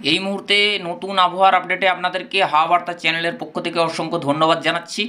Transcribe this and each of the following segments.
এই মুহূর্তে নতুন আবহাওয়ার আপডেটে আপনাদেরকে হাওয়া বার্তা চ্যানেলের পক্ষ থেকে অসংখ্য ধন্যবাদ জানাচ্ছি।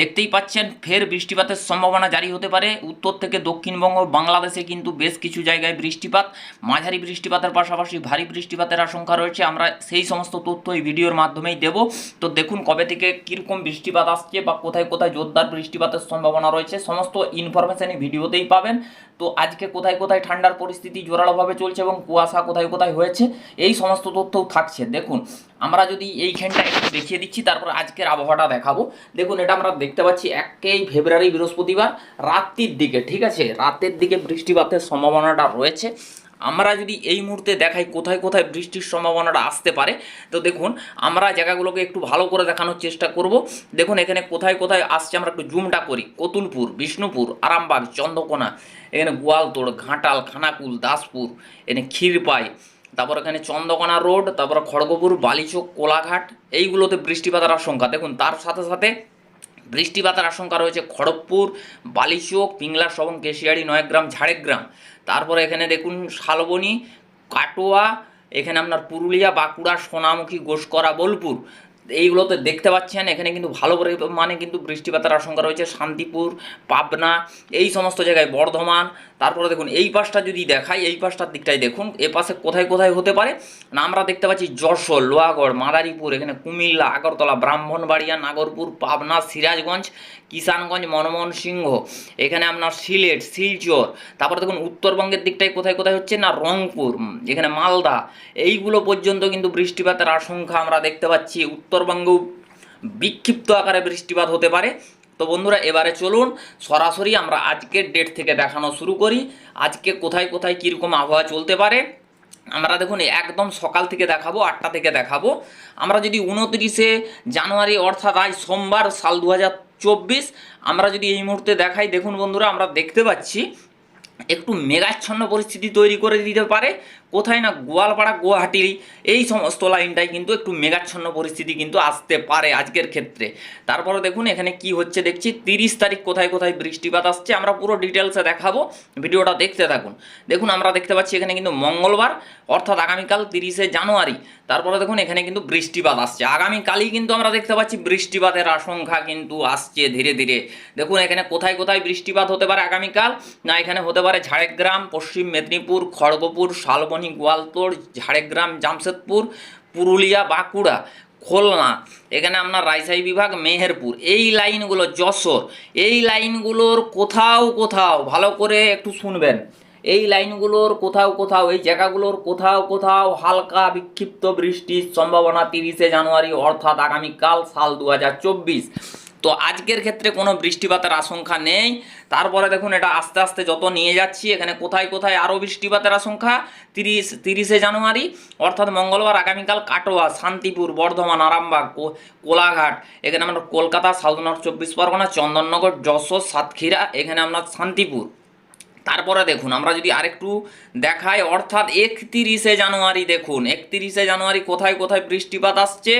দেখতেই পাচ্ছেন, ফের বৃষ্টিপাতের সম্ভাবনা জারি হতে পারে। উত্তর থেকে দক্ষিণবঙ্গ, বাংলাদেশে কিন্তু বেশ কিছু জায়গায় বৃষ্টিপাত। মাঝারি বৃষ্টিপাতের পাশাপাশি ভারী বৃষ্টিপাতের আশঙ্কা রয়েছে। আমরা সেই সমস্ত তথ্য এই ভিডিওর মাধ্যমেই দেব। তো দেখুন, কবে থেকে কীরকম বৃষ্টিপাত আসছে বা কোথায় কোথায় জোরদার বৃষ্টিপাতের সম্ভাবনা রয়েছে, সমস্ত ইনফরমেশন এই ভিডিওতেই পাবেন। তো আজকে কোথায় কোথায় ঠান্ডার পরিস্থিতি জোরালোভাবে চলছে এবং কুয়াশা কোথায় কোথায় হয়েছে, এই সমস্ত তথ্যও থাকছে। দেখুন, আমরা যদি এইখানটা একটু দেখিয়ে দিচ্ছি, তারপর আজকের আবহাওয়াটা দেখাবো। দেখুন, এটা আমরা দেখতে পাচ্ছি একেই ফেব্রুয়ারি বৃহস্পতিবার রাত্রির দিকে, ঠিক আছে? রাতের দিকে বৃষ্টিপাতের সম্ভাবনাটা রয়েছে। আমরা যদি এই মুহূর্তে দেখাই কোথায় কোথায় বৃষ্টির সম্ভাবনাটা আসতে পারে, তো দেখুন, আমরা জায়গাগুলোকে একটু ভালো করে দেখানোর চেষ্টা করব। দেখুন, এখানে কোথায় কোথায় আসছে, আমরা একটু জুমটা করি। কতুলপুর, বিষ্ণুপুর, আরামবাগ, চন্দ্রকোনা, এখানে গোয়ালতোড়, ঘাটাল, খানাকুল, দাসপুর, এখানে ক্ষীরপাই তারপর এখানে চন্দ্রকোনা রোড, তারপর খড়গপুর, বালিচক, কোলাঘাট, এইগুলোতে বৃষ্টিপাতের আশঙ্কা। দেখুন, তার সাথে সাথে বৃষ্টিপাতের আশঙ্কা রয়েছে খড়গপুর, বালিচক, পিংলা সবং কেশিয়াড়ি নয়গ্রাম, ঝাড়গ্রাম। তারপরে এখানে দেখুন, শালবনি, কাটোয়া, এখানে আপনার পুরুলিয়া, বাঁকুড়া, সোনামুখী, গোসকরা, বোলপুর। এইগুলোতে দেখতে পাচ্ছেন, এখানে কিন্তু ভালো মানে কিন্তু বৃষ্টিপাতের আশঙ্কা রয়েছে। শান্তিপুর, পাবনা, এই সমস্ত জায়গায় বর্ধমান তারপরে দেখুন, এই পাশটা যদি দেখাই, এই পাশটার দিকটাই দেখুন, এ পাশে কোথায় কোথায় হতে পারে? না, আমরা দেখতে পাচ্ছি যশোর, লোহাগড়, মাদারীপুর, এখানে কুমিল্লা, আগরতলা, ব্রাহ্মণবাড়িয়া, নাগরপুর, পাবনা, সিরাজগঞ্জ, কিষানগঞ্জ মনমোহন সিংহ এখানে আপনার সিলেট, শিলচর, তারপরে দেখুন, উত্তরবঙ্গের দিকটায় কোথায় কোথায় হচ্ছে না, রংপুর এখানে মালদা, এইগুলো পর্যন্ত কিন্তু বৃষ্টিপাতের আশঙ্কা আমরা দেখতে পাচ্ছি, উত্তরবঙ্গেও বিক্ষিপ্ত আকারে বৃষ্টিপাত হতে পারে। তো বন্ধুরা, এবারে চলুন সরাসরি আমরা আজকের ডেট থেকে দেখানো শুরু করি। আজকে কোথায় কোথায় কীরকম আবহাওয়া চলতে পারে, আমরা দেখুন একদম সকাল থেকে দেখাবো, আটটা থেকে দেখাবো। আমরা যদি উনত্রিশে জানুয়ারি, অর্থাৎ আজ সোমবার সাল দু চব্বিশ, আমরা যদি এই মুহূর্তে দেখাই, দেখুন বন্ধুরা, আমরা দেখতে পাচ্ছি একটু মেঘাচ্ছন্ন পরিস্থিতি তৈরি করে দিতে পারে। কোথায় না গোয়ালপাড়া, গুয়াহাটি, এই সমস্ত লাইনটাই কিন্তু একটু মেঘাচ্ছন্ন পরিস্থিতি কিন্তু আসতে পারে আজকের ক্ষেত্রে। তারপরে দেখুন, এখানে কি হচ্ছে দেখছি, তিরিশ তারিখ কোথায় কোথায় বৃষ্টিপাত আসছে, আমরা পুরো ডিটেলসে দেখাবো, ভিডিওটা দেখতে থাকুন। দেখুন, আমরা দেখতে পাচ্ছি এখানে কিন্তু মঙ্গলবার, অর্থাৎ আগামীকাল তিরিশে জানুয়ারি, তারপরে দেখুন, এখানে কিন্তু বৃষ্টিপাত আসছে। আগামীকালই কিন্তু আমরা দেখতে পাচ্ছি বৃষ্টিপাতের আশঙ্কা কিন্তু আসছে ধীরে ধীরে। দেখুন, এখানে কোথায় কোথায় বৃষ্টিপাত হতে পারে আগামীকাল? না, এখানে হতে পারে ঝাড়গ্রাম, পশ্চিম মেদিনীপুর, খড়গপুর, শালবনি গোয়ালতোড় ঝাড়গ্রাম, জামশেদপুর, পুরুলিয়া, বাঁকুড়া, খুলনা, এখানে আপনার রাজশাহী বিভাগ, মেহেরপুর। এই লাইনগুলো যশোর, এই লাইনগুলোর কোথাও কোথাও, ভালো করে একটু শুনবেন। এই লাইনগুলোর কোথাও কোথাও, এই জায়গাগুলোর কোথাও কোথাও হালকা বিক্ষিপ্ত বৃষ্টির সম্ভাবনা তিরিশে জানুয়ারি, অর্থাৎ আগামীকাল সাল দু হাজার চব্বিশ। তো আজকের ক্ষেত্রে কোনো বৃষ্টিপাতের আশঙ্কা নেই। তারপরে দেখুন এটা আস্তে আস্তে যত নিয়ে যাচ্ছি, এখানে কোথায় কোথায় আরও বৃষ্টিপাতের আশঙ্কা? তিরিশ, তিরিশে জানুয়ারি, অর্থাৎ মঙ্গলবার, আগামীকাল কাটোয়া, শান্তিপুর, বর্ধমান, আরামবাগ কোলাঘাট, এখানে আমরা কলকাতা, সাউথ নর্থ, চব্বিশ পরগনা, চন্দননগর, যশোর, সাতক্ষীরা, এখানে আমরা শান্তিপুর। তারপরে দেখুন, আমরা যদি আরেকটু দেখাই, অর্থাৎ একতিরিশে জানুয়ারি দেখুন, একতিরিশে জানুয়ারি কোথায় কোথায় বৃষ্টিপাত আসছে?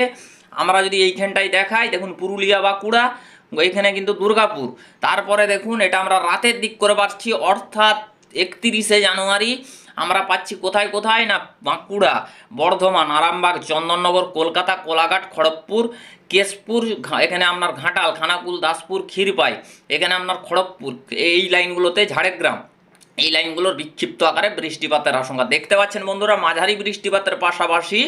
আমরা যদি এইখানটাই দেখাই, দেখুন পুরুলিয়া বাঁকুড়া এইখানে কিন্তু দুর্গাপুর। তারপরে দেখুন, এটা আমরা রাতের দিক করে পাচ্ছি অর্থাৎ একতিরিশে জানুয়ারি, আমরা পাচ্ছি কোথায় কোথায় না বাঁকুড়া বর্ধমান, আরামবাগ, চন্দননগর, কলকাতা, কোলাঘাট, খড়গপুর, কেশপুর এখানে আপনার ঘাটাল, খানাকুল, দাসপুর, ক্ষীরপাই, এখানে আপনার খড়গপুর, এই লাইনগুলোতে ঝাড়গ্রাম। এই লাইনগুলোর বিক্ষিপ্ত আকারে বৃষ্টিপাতের আশঙ্কা। দেখতে পাচ্ছেন বন্ধুরা, মাঝারি বৃষ্টিপাতের পাশাপাশি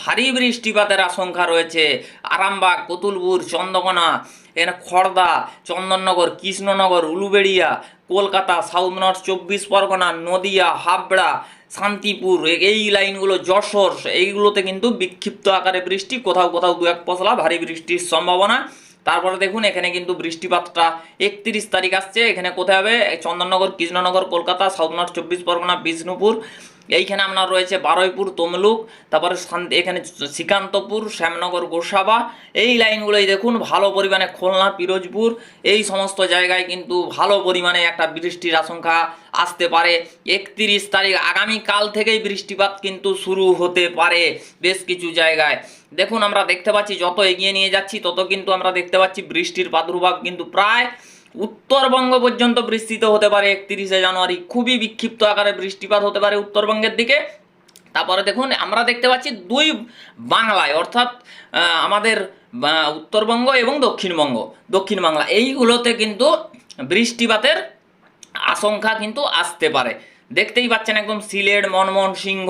ভারী বৃষ্টিপাতের আশঙ্কা রয়েছে। আরামবাগ, কতুলপুর, চন্দ্রকোনা, এখানে খড়দা চন্দননগর, কৃষ্ণনগর, উলুবেড়িয়া, কলকাতা, সাউথ নর্থ, চব্বিশ পরগনা, নদিয়া, হাবড়া, শান্তিপুর এই লাইনগুলো যশোর, এইগুলোতে কিন্তু বিক্ষিপ্ত আকারে বৃষ্টি, কোথাও কোথাও দু এক পশলা ভারী বৃষ্টির সম্ভাবনা। তারপরে দেখুন, এখানে কিন্তু বৃষ্টিপাতটা একত্রিশ তারিখ আসছে। এখানে কোথায় হবে? চন্দননগর, কৃষ্ণনগর, কলকাতা, সাউথ নর্থ চব্বিশ পরগনা, বিষ্ণুপুর এইখানে আপনার রয়েছে বারুইপুর, তমলুক, তারপরে এখানে শ্রীকান্তপুর, শ্যামনগর, গোসাবা। এই লাইনগুলোই দেখুন, ভালো পরিমাণে খুলনা, পিরোজপুর, এই সমস্ত জায়গায় কিন্তু ভালো পরিমাণে একটা বৃষ্টির আশঙ্কা আসতে পারে। একত্রিশ তারিখ, আগামীকাল থেকেই বৃষ্টিপাত কিন্তু শুরু হতে পারে বেশ কিছু জায়গায়। দেখুন, আমরা দেখতে পাচ্ছি, যত এগিয়ে নিয়ে যাচ্ছি, তত কিন্তু আমরা দেখতে পাচ্ছি বৃষ্টির প্রাদুর্ভাব কিন্তু প্রায় উত্তরবঙ্গ পর্যন্ত বিস্তৃত হতে পারে একত্রিশে জানুয়ারি। খুবই বিক্ষিপ্ত আকারে বৃষ্টিপাত হতে পারে উত্তরবঙ্গের দিকে। তারপরে দেখুন, আমরা দেখতে পাচ্ছি দুই বাংলায়, অর্থাৎ আমাদের উত্তরবঙ্গ এবং দক্ষিণবঙ্গ। দক্ষিণ বাংলা এইগুলোতে কিন্তু বৃষ্টিপাতের আশঙ্কা কিন্তু আসতে পারে। দেখতেই পাচ্ছেন একদম সিলেট মনমোহন সিংহ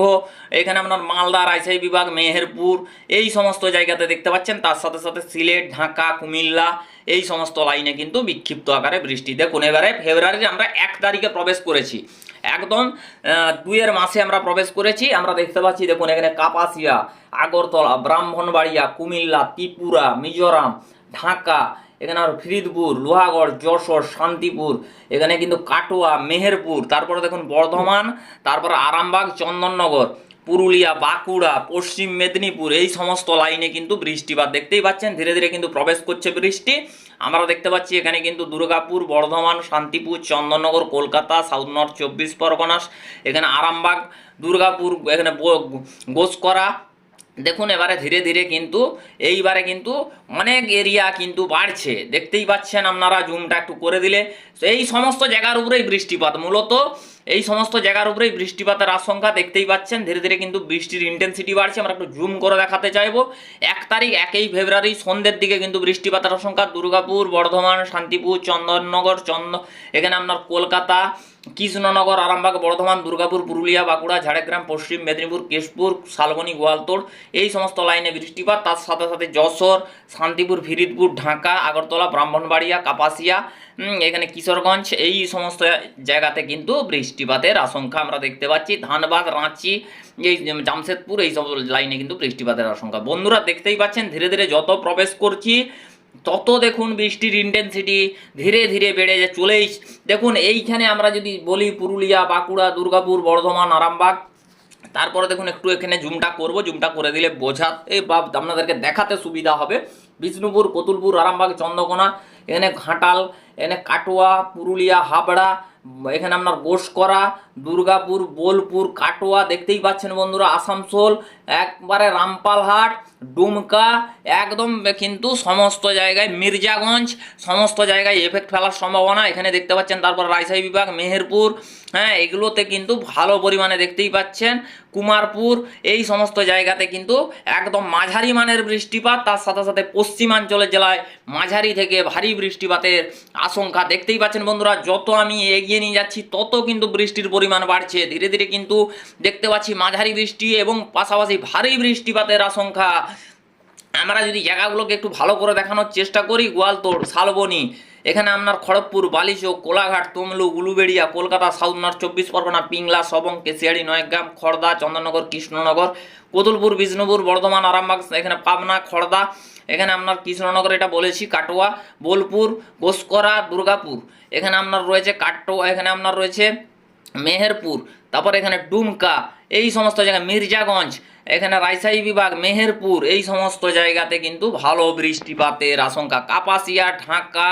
এখানে আপনার মালদা রাজশাহী বিভাগ মেহেরপুর এই সমস্ত জায়গাতে দেখতে পাচ্ছেন। তার সাথে সাথে সিলেট ঢাকা কুমিল্লা এই সমস্ত লাইনে কিন্তু বিক্ষিপ্ত আকারে বৃষ্টি দেখুন এবারে ফেব্রুয়ারির আমরা এক তারিখে প্রবেশ করেছি। একদম আহ, দুইয়ের মাসে আমরা প্রবেশ করেছি। আমরা দেখতে পাচ্ছি দেখুন এখানে কাপাসিয়া আগরতলা ব্রাহ্মণবাড়িয়া কুমিল্লা ত্রিপুরা মিজোরাম ঢাকা এখানে আর ফরিদপুর, লোহাগড়, যশোর, শান্তিপুর, এখানে কিন্তু কাটোয়া, মেহেরপুর, তারপরে দেখুন বর্ধমান, তারপরে আরামবাগ, চন্দননগর, পুরুলিয়া, বাঁকুড়া, পশ্চিম মেদিনীপুর, এই সমস্ত লাইনে কিন্তু বৃষ্টিপাত দেখতেই পাচ্ছেন। ধীরে ধীরে কিন্তু প্রবেশ করছে বৃষ্টি। আমরা দেখতে পাচ্ছি এখানে কিন্তু দুর্গাপুর, বর্ধমান, শান্তিপুর, চন্দননগর, কলকাতা, সাউথ নর্থ, চব্বিশ পরগনাস এখানে আরামবাগ, দুর্গাপুর, এখানে গোসকরা দেখুন, এবারে ধীরে ধীরে কিন্তু, এইবারে কিন্তু অনেক এরিয়া কিন্তু বাড়ছে। দেখতেই পাচ্ছেন আপনারা, জুমটা একটু করে দিলে। এই সমস্ত জায়গার উপরেই বৃষ্টিপাত। মূলত এই সমস্ত জায়গার উপরেই বৃষ্টিপাতের আশঙ্কা দেখতেই পাচ্ছেন। ধীরে ধীরে কিন্তু বৃষ্টির ইন্টেন্সিটি বাড়ছে। আমরা একটু জুম করে দেখাতে চাইব। এক তারিখ, একই ফেব্রুয়ারি, সন্ধ্যের দিকে কিন্তু বৃষ্টিপাতের আশঙ্কা। দুর্গাপুর, বর্ধমান, শান্তিপুর, চন্দননগর, চন্দ এখানে আপনার কলকাতা, কৃষ্ণনগর, আরামবাগ, বর্ধমান, দুর্গাপুর, পুরুলিয়া, বাঁকুড়া, ঝাড়গ্রাম, পশ্চিম মেদিনীপুর, কেশপুর, শালবনী, গোয়ালতোড় এই সমস্ত লাইনে বৃষ্টিপাত। তার সাথে সাথে যশোর, শান্তিপুর, ফিরিদপুর, ঢাকা, আগরতলা, ব্রাহ্মণবাড়িয়া, কাপাসিয়া এখানে কিশোরগঞ্জ এই সমস্ত জায়গাতে কিন্তু বৃষ্টিপাতের আশঙ্কা আমরা দেখতে পাচ্ছি। ধানবাদ রাঁচি, এই জামশেদপুর, এইসব লাইনে কিন্তু বৃষ্টিপাতের আশঙ্কা। বন্ধুরা দেখতেই পাচ্ছেন, ধীরে ধীরে যত প্রবেশ করছি, তত দেখুন বৃষ্টির ইন্টেন্সিটি ধীরে ধীরে বেড়ে যে, চলেই দেখুন এইখানে আমরা যদি বলি পুরুলিয়া, বাঁকুড়া, দুর্গাপুর, বর্ধমান, আরামবাগ, তারপরে দেখুন একটু এখানে জুমটা করব জুমটা করে দিলে বোঝা এই বা আপনাদেরকে দেখাতে সুবিধা হবে। বিষ্ণুপুর, কতুলপুর, আরামবাগ, চন্দ্রকোনা, এখানে ঘাটাল, এখানে কাটোয়া, পুরুলিয়া, হাবড়া এখানে আপনার বোসকরা দুর্গাপুর বোলপুর কাটোয়া দেখতেই পাচ্ছেন বন্ধুরা আসানসোল একবারে রামপালহাট, ডুমকা, একদম কিন্তু সমস্ত জায়গায় মির্জাগঞ্জ, সমস্ত জায়গায় এফেক্ট ফেলার সম্ভাবনা। এখানে দেখতে পাচ্ছেন, তারপর রাজশাহী বিভাগ, মেহেরপুর হ্যাঁ এগুলোতে কিন্তু ভালো পরিমাণে দেখতেই পাচ্ছেন। কুমারপুর, এই সমস্ত জায়গাতে কিন্তু একদম মাঝারি মানের বৃষ্টিপাত, তার সাথে সাথে পশ্চিমাঞ্চলের জেলায় মাঝারি থেকে ভারী বৃষ্টিপাতের আশঙ্কা দেখতেই পাচ্ছেন বন্ধুরা। যত আমি এগিয়ে নিয়ে যাচ্ছি, তত কিন্তু বৃষ্টির পরিমাণ বাড়ছে। ধীরে ধীরে কিন্তু দেখতে পাচ্ছি মাঝারি বৃষ্টি এবং পাশাপাশি ভারী বৃষ্টিপাতের আশঙ্কা। আমরা যদি জায়গাগুলোকে একটু ভালো করে দেখানোর চেষ্টা করি, গোয়ালতোড়, শালবনি, এখানে আপনার খড়গপুর, বালিচক, কোলাঘাট, তমলু, উলুবেড়িয়া, কলকাতা, সাউথ নর্থ, চব্বিশ পরগনা, পিংলা, সবং কেশিয়াড়ি নয়গ্রাম, খড়দা, চন্দননগর, কৃষ্ণনগর, কোতুলপুর, বিষ্ণুপুর, বর্ধমান, আরামবাগ, এখানে পাবনা, খড়দা, এখানে আপনার কৃষ্ণনগর এটা বলেছি, কাটোয়া, বোলপুর, গোসকরা, দুর্গাপুর, এখানে আপনার রয়েছে কাটোয়া, এখানে আপনার রয়েছে মেহেরপুর, তারপর এখানে ডুমকা এই সমস্ত জায়গা মির্জাগঞ্জ এখানে রাজশাহী বিভাগ মেহেরপুর এই সমস্ত জায়গাতে কিন্তু ভালো বৃষ্টিপাতের আশঙ্কা। কাপাসিয়া ঢাকা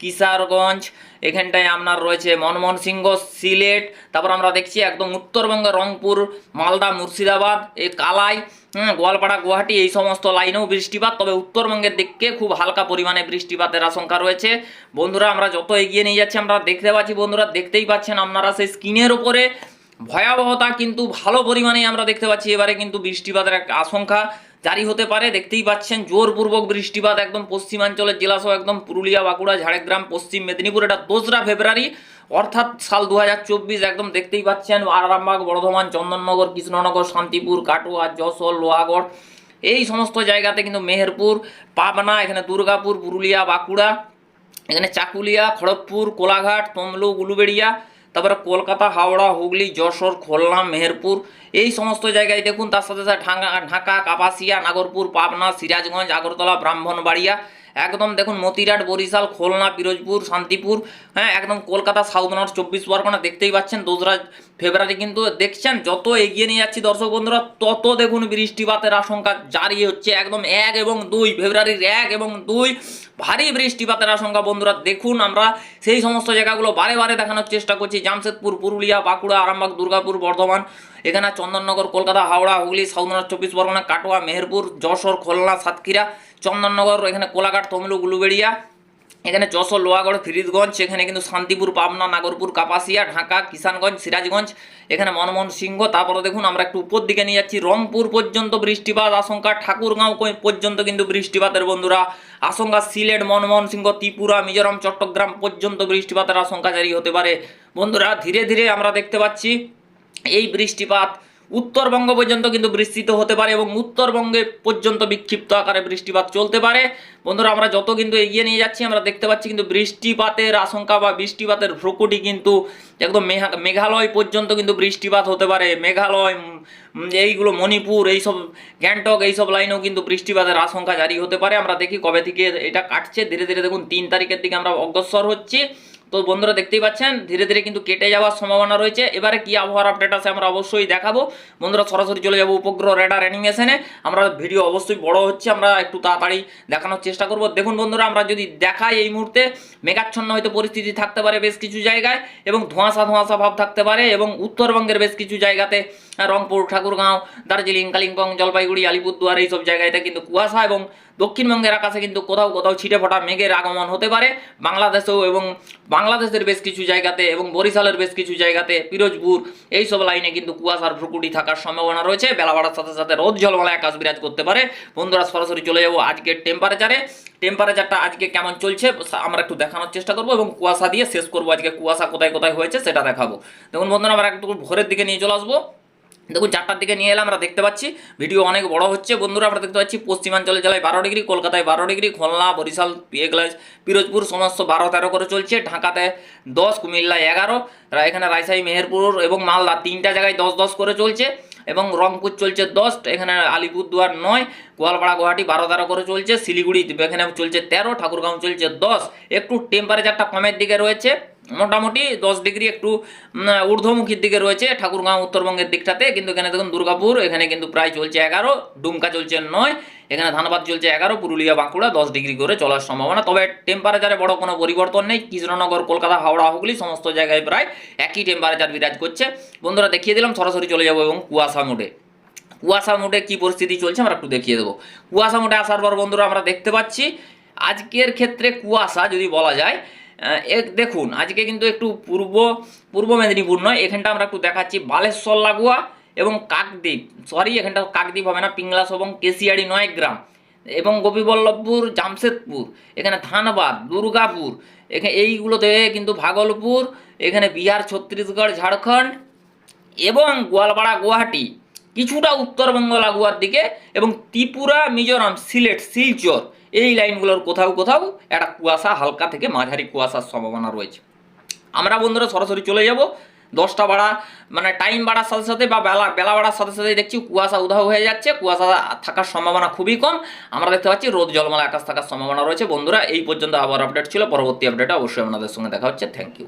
কিশারগঞ্জ এখানটায় আপনার রয়েছে মনমোহন সিংহ সিলেট তারপর আমরা দেখছি একদম উত্তরবঙ্গের রংপুর মালদা মুর্শিদাবাদ এই কালাই হুম, গোয়ালপাড়া গুয়াহাটি এই সমস্ত লাইনেও বৃষ্টিপাত তবে উত্তরবঙ্গের দিকে খুব হালকা পরিমাণে বৃষ্টিপাতের আশঙ্কা রয়েছে। বন্ধুরা আমরা যত এগিয়ে নিয়ে যাচ্ছি আমরা দেখতে পাচ্ছি বন্ধুরা দেখতেই পাচ্ছেন আপনারা সেই স্ক্রিনের উপরে ভয়াবহতা কিন্তু ভালো পরিমাণে আমরা দেখতে পাচ্ছি। এবারে কিন্তু বৃষ্টিপাতের একটা আশঙ্কা জারি হতে পারে। দেখতেই পাচ্ছেন জোরপূর্বক বৃষ্টিপাত একদম পশ্চিমাঞ্চলের জেলা জেলাসহ একদম পুরুলিয়া, বাঁকুড়া, ঝাড়গ্রাম, পশ্চিম মেদিনীপুর। এটা দোসরা ফেব্রুয়ারি, অর্থাৎ সাল দু হাজার চব্বিশ একদম দেখতেই পাচ্ছেন আরামবাগ, বর্ধমান, চন্দননগর, কৃষ্ণনগর, শান্তিপুর, কাটোয়া, যশোর, লোহাগড়। এই সমস্ত জায়গাতে কিন্তু মেহেরপুর, পাবনা, এখানে দুর্গাপুর, পুরুলিয়া, বাঁকুড়া, এখানে চাকুলিয়া, খড়গপুর, কোলাঘাট তমলু উলুবেড়িয়া তারপরে কলকাতা, হাওড়া, হুগলি, যশোর, খুলনা, মেহেরপুর, এই সমস্ত জায়গায় দেখুন তার সাথে সাথে ঢাকা, কাপাসিয়া, নাগরপুর, পাবনা, সিরাজগঞ্জ, আগরতলা, ব্রাহ্মণবাড়িয়া একদম দেখুন মতিরাট, বরিশাল, খুলনা, পিরোজপুর, শান্তিপুর হ্যাঁ একদম কলকাতা সাউথ নর্থ চব্বিশ পরগনা দেখতেই পাচ্ছেন, দোসরা ফেব্রুয়ারি কিন্তু দেখছেন, যত এগিয়ে নিয়ে যাচ্ছি দর্শক বন্ধুরা, তত দেখুন বৃষ্টিপাতের আশঙ্কা জারি হচ্ছে, একদম এক এবং দুই, ফেব্রুয়ারির এক এবং দুই, ভারী বৃষ্টিপাতের আশঙ্কা বন্ধুরা, দেখুন আমরা সেই সমস্ত জায়গাগুলো বারে বারে দেখানোর চেষ্টা করছি, জামশেদপুর, পুরুলিয়া, বাঁকুড়া, আরামবাগ, দুর্গাপুর, বর্ধমান এখানে চন্দননগর, কলকাতা, হাওড়া, হুগলি, সাউথ নর্থ চব্বিশ পরগনা, কাটোয়া, মেহেরপুর, যশোর, খুলনা, সাতক্ষীরা, চন্দননগর, এখানে কোলাঘাট তমলু গুলুবেড়িয়া এখানে যশোর, লোহাগড় ফিরিদগঞ্জ এখানে কিন্তু শান্তিপুর, পাবনা, নাগরপুর, কাপাসিয়া, ঢাকা, কিষানগঞ্জ, সিরাজগঞ্জ, এখানে মনমোহন সিংহ তারপরে দেখুন আমরা একটু উপর দিকে নিয়ে যাচ্ছি, রংপুর পর্যন্ত বৃষ্টিপাত, আশঙ্কা, ঠাকুরগাঁও পর্যন্ত কিন্তু বৃষ্টিপাতের বন্ধুরা, আশঙ্কা, সিলেট মনমোহন সিংহ ত্রিপুরা, মিজোরাম, চট্টগ্রাম পর্যন্ত বৃষ্টিপাতের আশঙ্কা জারি হতে পারে। বন্ধুরা, ধীরে ধীরে আমরা দেখতে পাচ্ছি এই বৃষ্টিপাত উত্তরবঙ্গ পর্যন্ত কিন্তু বিস্তৃত হতে পারে এবং উত্তরবঙ্গে পর্যন্ত বিক্ষিপ্ত আকারে বৃষ্টিপাত চলতে পারে। বন্ধুরা, আমরা যত কিন্তু এগিয়ে নিয়ে যাচ্ছি, আমরা দেখতে পাচ্ছি কিন্তু বৃষ্টিপাতের আশঙ্কা বা বৃষ্টিপাতের প্রকটি কিন্তু একদম মেঘা- মেঘালয় পর্যন্ত কিন্তু বৃষ্টিপাত হতে পারে। মেঘালয় এইগুলো মণিপুর, এইসব গ্যাংটক, এইসব লাইনেও কিন্তু বৃষ্টিপাতের আশঙ্কা জারি হতে পারে। আমরা দেখি কবে থেকে এটা কাটছে। ধীরে ধীরে দেখুন, তিন তারিখের দিকে আমরা অগ্রসর হচ্ছি। তো বন্ধুরা দেখতেই পাচ্ছেন, ধীরে ধীরে কিন্তু কেটে যাওয়ার সম্ভাবনা রয়েছে। এবারে কি আবহাওয়ার আপডেট আছে আমরা অবশ্যই দেখাবো। বন্ধুরা সরাসরি চলে যাব উপগ্রহ রেডার অ্যানিমেশনে আমরা ভিডিও অবশ্যই বড় হচ্ছে, আমরা একটু তাড়াতাড়ি দেখানোর চেষ্টা করব। দেখুন বন্ধুরা, আমরা যদি দেখাই এই মুহূর্তে, মেঘাচ্ছন্ন হয়তো পরিস্থিতি থাকতে পারে বেশ কিছু জায়গায় এবং ধোঁয়াশা ধোঁয়াশা ভাব থাকতে পারে এবং উত্তরবঙ্গের বেশ কিছু জায়গাতে রংপুর, ঠাকুরগাঁও, দার্জিলিং, কালিম্পং, জলপাইগুড়ি, আলিপুরদুয়ার এইসব জায়গাতে কিন্তু কুয়াশা এবং দক্ষিণবঙ্গের আকাশে কিন্তু কোথাও কোথাও ছিটে ফোটা মেঘের আগমন হতে পারে। বাংলাদেশেও এবং বাংলাদেশের বেশ কিছু জায়গাতে এবং বরিশালের বেশ কিছু জায়গাতে পিরোজপুর এইসব লাইনে কিন্তু কুয়াশার প্রকুটি থাকার সম্ভাবনা রয়েছে। বেলা বাড়ার সাথে সাথে রোদ জলমালা আকাশ বিরাজ করতে পারে। বন্ধুরা, সরাসরি চলে যাব আজকের টেম্পারেচারে টেম্পারেচারটা আজকে কেমন চলছে আমরা একটু দেখানোর চেষ্টা করব এবং কুয়াশা দিয়ে শেষ করব। আজকে কুয়াশা কোথায় কোথায় হয়েছে সেটা দেখাবো। দেখুন বন্ধুরা, আমরা একটু ভোরের দিকে নিয়ে চলে আসব। দেখুন, চারটার দিকে নিয়ে এলাম আমরা দেখতে পাচ্ছি, ভিডিও অনেক বড় হচ্ছে বন্ধুরা, আমরা দেখতে পাচ্ছি পশ্চিমাঞ্চলে জেলায় বারো ডিগ্রি, কলকাতায় বারো ডিগ্রি, খুলনা, বরিশাল এগুলা পিরোজপুর, সমস্ত বারো তেরো করে চলছে, ঢাকাতে দশ কুমিল্লা এগারো এখানে রাজশাহী, মেহেরপুর এবং মালদা তিনটা জায়গায় দশ দশ করে চলছে এবং রংপুর চলছে দশ, এখানে আলিপুরদুয়ার নয়, গোয়ালপাড়া, গুয়াহাটি বারো তেরো করে চলছে, শিলিগুড়ি এখানে চলছে তেরো, ঠাকুরগাঁও চলছে দশ, একটু টেম্পারেচারটা কমের দিকে রয়েছে। মোটামুটি দশ ডিগ্রি একটু ঊর্ধ্বমুখীর দিকে রয়েছে ঠাকুরগাঁও উত্তরবঙ্গের দিকটাতে, কিন্তু এখানে দেখুন দুর্গাপুর, এখানে কিন্তু প্রায় চলছে এগারো, ডুমকা চলছে নয়, এখানে ধানবাদ চলছে এগারো, পুরুলিয়া বাঁকুড়া দশ ডিগ্রি করে চলার সম্ভাবনা। তবে টেম্পারেচারে বড় কোনো পরিবর্তন নেই, কৃষ্ণনগর, কলকাতা, হাওড়া, হুগলি সমস্ত জায়গায় প্রায় একই টেম্পারেচার বিরাজ করছে। বন্ধুরা দেখিয়ে দিলাম, সরাসরি চলে যাব এবং কুয়াশা মোডে। কুয়াশা মোডে কি পরিস্থিতি চলছে আমরা একটু দেখিয়ে দেবো। কুয়াশা মোডে আসার পর বন্ধুরা আমরা দেখতে পাচ্ছি, আজকের ক্ষেত্রে কুয়াশা যদি বলা যায় দেখুন, আজকে কিন্তু একটু পূর্ব পূর্ব মেদিনীপুর নয়, এখানটা আমরা একটু দেখাচ্ছি বালেশ্বর লাগোয়া এবং কাকদ্বীপ। সরি এখানটা কাকদ্বীপ হবে না পিংলাস এবং কেশিয়াড়ি নয় গ্রাম। এবং গোপীবল্লভপুর, জামশেদপুর, এখানে ধানবাদ দুর্গাপুর এখানে এইগুলোতে কিন্তু ভাগলপুর, এখানে বিহার, ছত্তিশগড়, ঝাড়খণ্ড এবং গোয়ালপাড়া, গুয়াহাটি। কিছুটা উত্তরবঙ্গ লাগোয়ার দিকে এবং ত্রিপুরা, মিজোরাম, সিলেট, শিলচর। এই লাইনগুলোর কোথাও কোথাও একটা কুয়াশা হালকা থেকে মাঝারি কুয়াশার সম্ভাবনা রয়েছে। আমরা বন্ধুরা সরাসরি চলে যাব। দশটা বাড়া মানে টাইম বাড়ার সাথে সাথে বা বেলা বেলা বাড়ার সাথে সাথে দেখছি কুয়াশা উধাও হয়ে যাচ্ছে, কুয়াশা থাকার সম্ভাবনা খুবই কম। আমরা দেখতে পাচ্ছি রোদ জলমালা আকাশ থাকার সম্ভাবনা রয়েছে। বন্ধুরা, এই পর্যন্ত আবার আপডেট ছিল। পরবর্তী আপডেটে অবশ্যই আপনাদের সঙ্গে দেখা হচ্ছে। Thank you